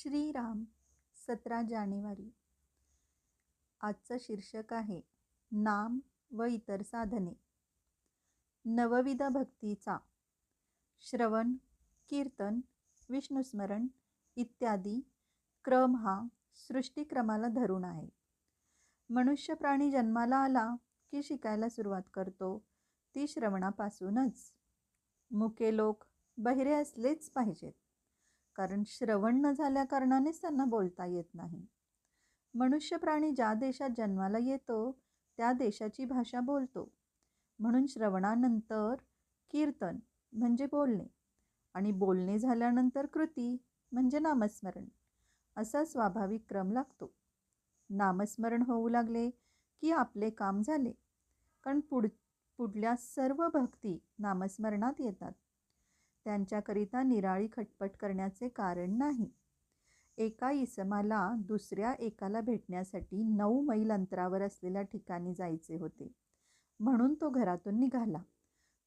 श्रीराम सतरा जानेवारी. आजचं शीर्षक आहे नाम व इतर साधने. नवविध भक्तीचा. श्रवण कीर्तन विष्णुस्मरण इत्यादी क्रम हा सृष्टिक्रमाला धरून आहे. मनुष्य प्राणी जन्माला आला की शिकायला सुरुवात करतो ती श्रवणापासूनच. मुके लोक बहिरे असलेच पाहिजेत. कारण श्रवण न झाल्या कारणानेच त्यांना बोलता येत नाही. मनुष्य प्राणी ज्या देशात जन्माला येतो त्या देशाची भाषा बोलतो. म्हणून श्रवणानंतर कीर्तन म्हणजे बोलणे आणि बोलणे झाल्यानंतर कृती म्हणजे नामस्मरण असा स्वाभाविक क्रम लागतो. नामस्मरण होऊ लागले की आपले काम झाले. कारण पुढ पुढल्या सर्व भक्ती नामस्मरणात येतात. त्यांच्याकरिता निराळी खटपट करण्याचे कारण नाही. एका इसमाला दुसऱ्या एकाला भेटण्यासाठी नऊ मैल अंतरावर असलेल्या ठिकाणी जायचे होते. म्हणून तो घरातून निघाला.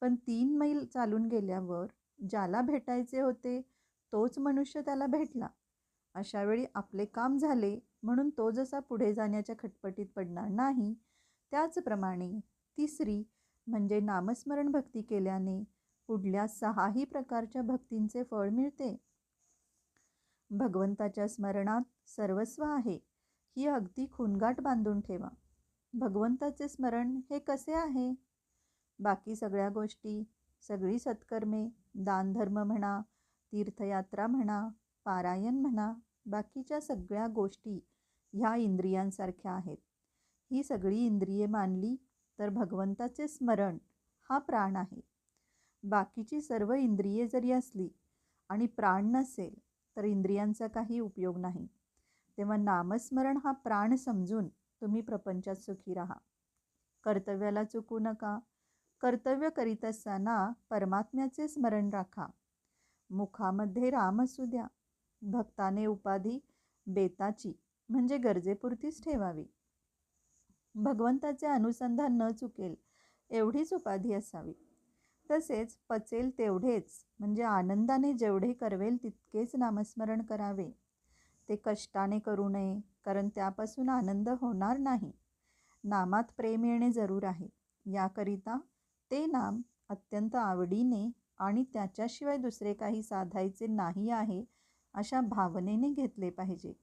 पण तीन मैल चालून गेल्यावर ज्याला भेटायचे होते तोच मनुष्य त्याला भेटला. अशावेळी आपले काम झाले म्हणून तो जसा पुढे जाण्याच्या खटपटीत पडणार नाही त्याचप्रमाणे तिसरी म्हणजे नामस्मरण भक्ती केल्याने पुढल्या सहाही प्रकारच्या भक्तींचे फळ मिळते. भगवंताच्या स्मरणात सर्वस्व आहे ही अगदी खुनगाठ बांधून ठेवा. भगवंताचे स्मरण हे कसे आहे? बाकी सगळ्या गोष्टी सगळी सत्कर्मे दानधर्म म्हणा तीर्थयात्रा म्हणा पारायण म्हणा बाकीच्या सगळ्या गोष्टी ह्या इंद्रियांसारख्या आहेत. ही सगळी इंद्रिये मानली तर भगवंताचे स्मरण हा प्राण आहे. बाकीची सर्व इंद्रिये जरी असली आणि प्राण नसेल तर इंद्रियांचा काही उपयोग नाही. तेव्हा नामस्मरण हा प्राण समजून तुम्ही प्रपंचात सुखी राहा. कर्तव्याला चुकू नका. कर्तव्य करीत असताना परमात्म्याचे स्मरण राखा. मुखामध्ये राम असू द्या. भक्ताने उपाधी बेताची म्हणजे गरजेपुरतीच ठेवावी. भगवंताचे अनुसंधान न चुकेल एवढीच उपाधी असावी. तसेच पचेल तेवढेच. म्हणजे आनंदाने जेवढे करवेल तितकेच नामस्मरण करावे. ते कष्टाने करू नये कारण त्यापासून आनंद होणार नाही. नामात प्रेम येणे जरूर आहे. याकरिता ते नाम अत्यंत आवडीने आणि त्याच्याशिवाय दुसरे काही साधायचे नाही आहे अशा भावनेने घेतले पाहिजे.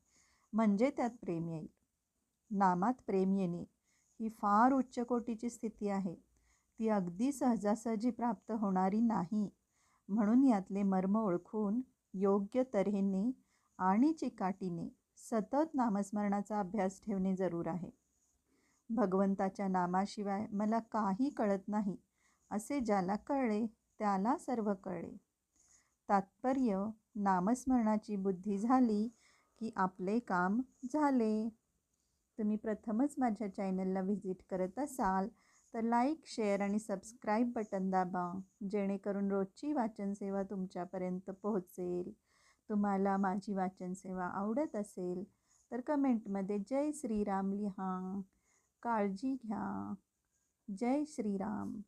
म्हणजे त्यात प्रेम येईल. नामात प्रेम येणे ही फार उच्च कोटीची स्थिती आहे. ती अगदी सहजासहजी प्राप्त होणारी नाही. म्हणून यातले मर्म ओळखून योग्य तऱ्हेने आणि चिकाटीने सतत नामस्मरणाचा अभ्यास ठेवणे जरूर आहे. भगवंताच्या नामाशिवाय मला काही कळत नाही असे ज्याला कळले त्याला सर्व कळले. तात्पर्य नामस्मरणाची बुद्धी झाली की आपले काम झाले. तुम्ही प्रथमच माझ्या चॅनलला व्हिजिट करत असाल तर लाईक शेअर आणि सबस्क्राईब बटन दाबा जेणेकरून रोजची वाचनसेवा तुमच्यापर्यंत पोहोचेल. तुम्हाला माझी वाचनसेवा आवडत असेल तर कमेंटमध्ये जय श्रीराम लिहा काळजी घ्या. जय श्रीराम.